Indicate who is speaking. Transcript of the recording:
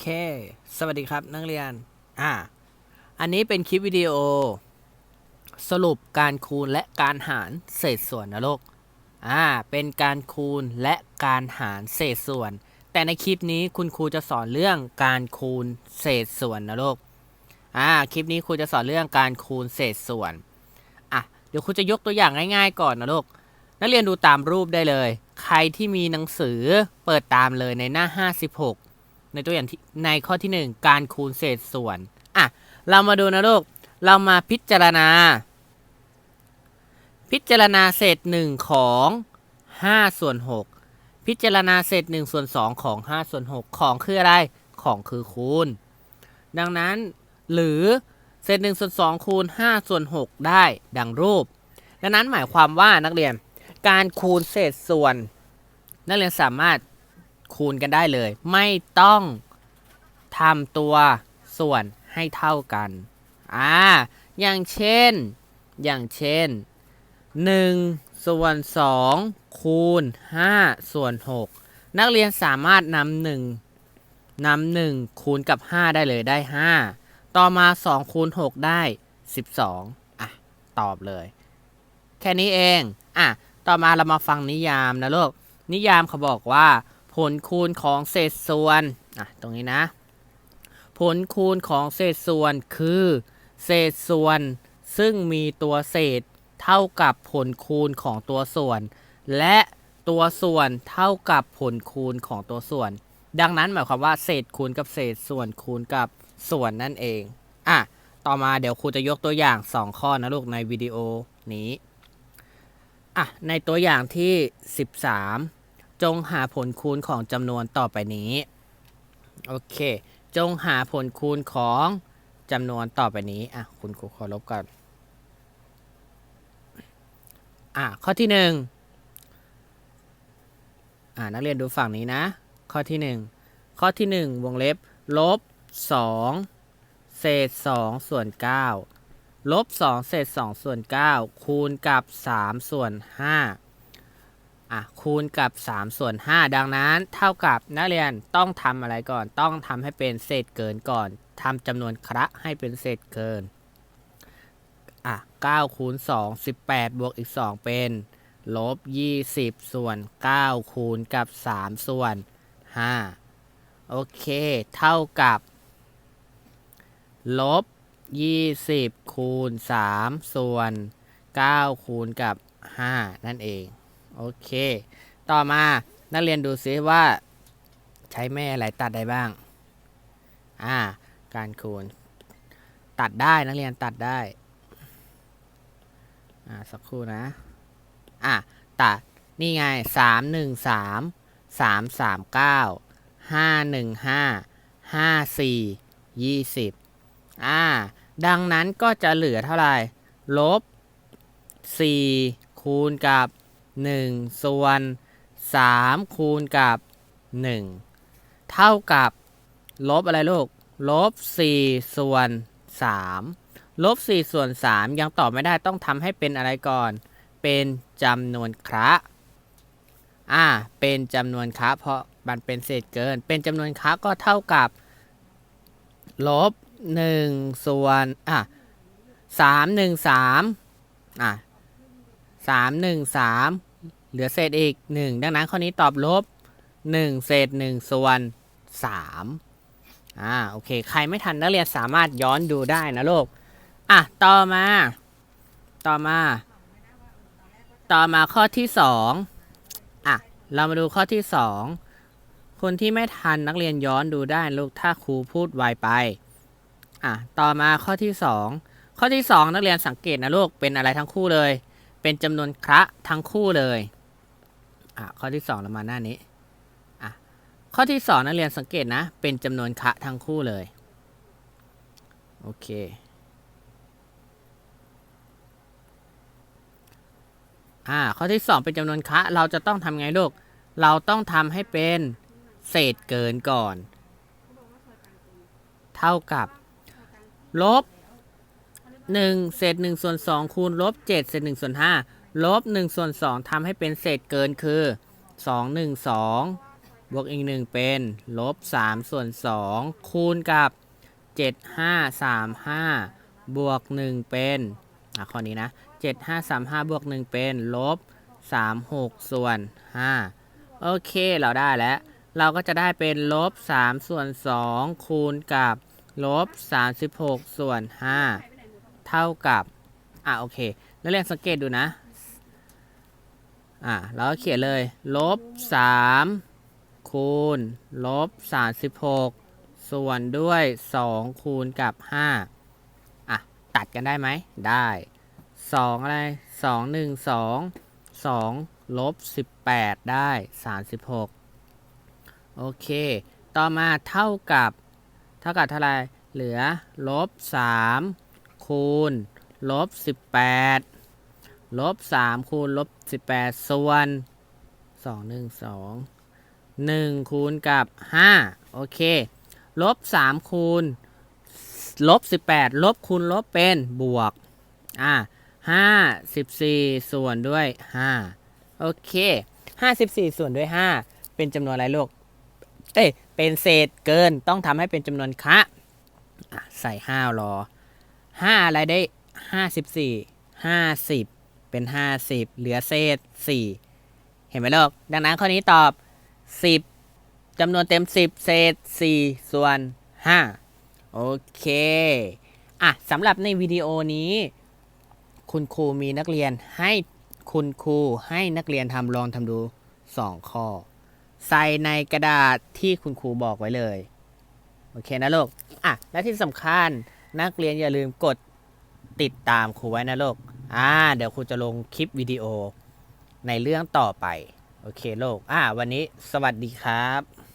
Speaker 1: เค สวัสดีครับนักเรียน อ่า อันนี้เป็นคลิปวิดีโอ สรุปการคูณและการหารเศษส่วนนะลูก อ่า เป็นการคูณและการหารเศษส่วน แต่ในคลิปนี้คุณครูจะสอนเรื่องการคูณเศษส่วนนะลูก อ่า คลิปนี้ครูจะสอนเรื่องการคูณเศษส่วน อะ เดี๋ยวครูจะยกตัวอย่างง่ายๆก่อนนะลูก นักเรียนดูตามรูปได้เลย ใครที่มีหนังสือเปิดตามเลยในหน้า 56 ในตัวอย่างที่ในข้อที่ 1 การคูณเศษส่วนอะเรามาดูนะลูกเรามาพิจารณา พิจารณาเศษ 1 ของ5ส่วน6พิจารณาเศษ1ส่วน2ของ5ส่วน6ของคืออะไรของคือคูณ ดังนั้นหรือเศษ1ส่วน2คูณ5ส่วน6ได้ดังรูป ดังนั้นหมายความว่านักเรียนการคูณเศษส่วน นักเรียนสามารถ คูณกันได้เลย ไม่ต้องทำตัวส่วนให้เท่ากัน อ่า อย่างเช่น อย่างเช่น 1 ส่วน 2 คูณ 5 ส่วน 6 นักเรียนสามารถนำหนึ่งนำหนึ่งคูณกับ 5 ได้เลยได้ 5 ต่อมา 2 คูณ 6 ได้ 12 อะ ตอบเลย แค่นี้เอง อะ ต่อมาเรามาฟังนิยามนะลูก นิยามเขาบอกว่า ลคูณของเศษส่วนอะตรงนี้นะ ผลคูณของเศษส่วนคือ เศษส่วนซึ่งมีตัวเศษเท่ากับผลคูณของตัวส่วน และตัวส่วนเท่ากับผลคูณของตัวส่วน ดังนั้นหมายความว่าเศษคูณกับเศษส่วนคูณกับส่วนนั่นเองอะต่อมาเดี๋ยวครูจะยกตัวอย่าง 2 ข้อนะลูกในวิดีโอนี้อะในตัวอย่างที่ 13 จงหาผลคูณของจำนวนต่อไปนี้ โอเค จงหาผลคูณของจำนวนต่อไปนี้ อะ คุณครูขอลบก่อน อะ ข้อที่หนึ่งอะ นักเรียนดูฝั่งนี้นะ ข้อที่หนึ่ง ข้อที่หนึ่งวงเล็บ ลบสองเศษสองส่วนเก้าลบสองเศษสองส่วนเก้าคูณกับสามส่วนห้า อะคูณกับ 3 ส่วน 5 ดังนั้น เท่ากับนักเรียนต้องทำอะไรก่อน ต้องทำให้เป็นเศษเกินก่อนทำจำนวนคระให้เป็นเศษเกินอะ9คูณ2 18 บวกอีก 2 เป็นลบ 20 ส่วน 9 คูณกับ 3 ส่วน 5 โอเค เท่ากับ ลบ 20 คูณ 3 ส่วน 9 คูณกับ 5 นั่นเอง โอเค ต่อมานักเรียนดูซิว่า ใช้แม่อะไรตัดได้บ้าง อ่า การคูณ ตัดได้นักเรียนตัดได้ อ่าสักครู่นะ อะตัดนี่ไงสามหนึ่งสามสามสามเก้าห้าหนึ่งห้าห้าสี่ยี่สิบอ่า ดังนั้นก็จะเหลือเท่าไหร่ ลบสี่คูณกับ หนึ่งส่วนสามคูณกับหนึ่งเท่ากับ ลบอะไรลูก ลบสี่ส่วนสามลบสี่ส่วนสามยังตอบไม่ได้ต้องทำให้เป็นอะไรก่อน เป็นจำนวนคระอ่า เป็นจำนวนคระเพราะมันเป็นเศษเกิน เป็นจำนวนคระก็เท่ากับ ลบหนึ่งส่วน อะสามหนึ่งสามอะสามหนึ่งสาม เหลือเศษอีกหนึ่งดังนั้นข้อนี้ตอบลบหนึ่งเศษหนึ่งส่วนสามอ่า โอเค ใครไม่ทันนักเรียนสามารถย้อนดูได้นะลูก อะ ต่อมา ต่อมา ต่อมาข้อที่สองอะ เรามาดูข้อที่สองคนที่ไม่ทันนักเรียนย้อนดูได้ลูก ถ้าครูพูดไวไป อะ ต่อมาข้อที่สองข้อที่สองนักเรียนสังเกตนะลูก เป็นอะไรทั้งคู่เลย เป็นจำนวนคระทั้งคู่เลย อะข้อที่สองเรามาหน้านี้อะข้อที่สองนักเรียนสังเกตนะ เป็นจำนวนคะทั้งคู่เลย โอเค อ่า ข้อที่ 2 เป็นจำนวนคะเราจะต้องทำไงลูก เราต้องทำให้เป็นเศษเกินก่อน เท่ากับ ลบ 1 เศษ1ส่วน2คูณลบ 7 เศษ1ส่วน5 ลบ1ส่วน2ทำให้เป็นเศษเกินคือ 2 1 2 บวกอีกหนึ่งเป็นลบ3ส่วน2คูณกับ 7 5 3 5 บวก 1 เป็นอะข้อนี้นะ 7 5 3 5 บวก 1 เป็นลบ3 6ส่วน5โอเคเราได้แล้ว เราก็จะได้เป็นลบ3ส่วน2คูณกับลบ36ส่วน5เท่ากับ อะโอเค แล้วเรียนสังเกตดูนะ อะเราก็เขียนเลย ลบ3คูณ ลบ36ส่วนด้วย2คูณกับ5อะ ตัดกันได้ไหม ได้2อะไร2 1 2 2ลบ18ได้36โอเค ต่อมาเท่ากับ เท่ากับเท่าไรเหลือ ลบ3คูณ ลบ18 ลบ3คูณลบ18ส่วน2 1 2 1คูณกับ5โอเคลบ3คูณลบ18ลบคูณลบเป็นบวกอะ5 14ส่วนด้วย5โอเค54ส่วนด้วย5เป็นจำนวนอะไรลูกเอ้ยเป็นเศษเกินต้องทำให้เป็นจำนวนคะอะใส่5รอ5อะไรได้54 50 เป็น 50 เหลือเศษ 4 เห็นไหมลูกดังนั้นข้อนี้ตอบ 10จำนวนเต็ม 10 เศษ 4 ส่วน 5 โอเค อะสำหรับในวิดีโอนี้ คุณครูมีนักเรียนให้คุณครูให้นักเรียนทำลองทำดู 2 ข้อ ใส่ในกระดาษที่คุณครูบอกไว้เลย โอเคนะลูกอะและที่สำคัญนักเรียนอย่าลืมกดติดตามครูไว้นะลูก อ่าเดี๋ยวครูจะลงคลิปวิดีโอในเรื่องต่อไป โอเคโลกอ่าวันนี้สวัสดีครับ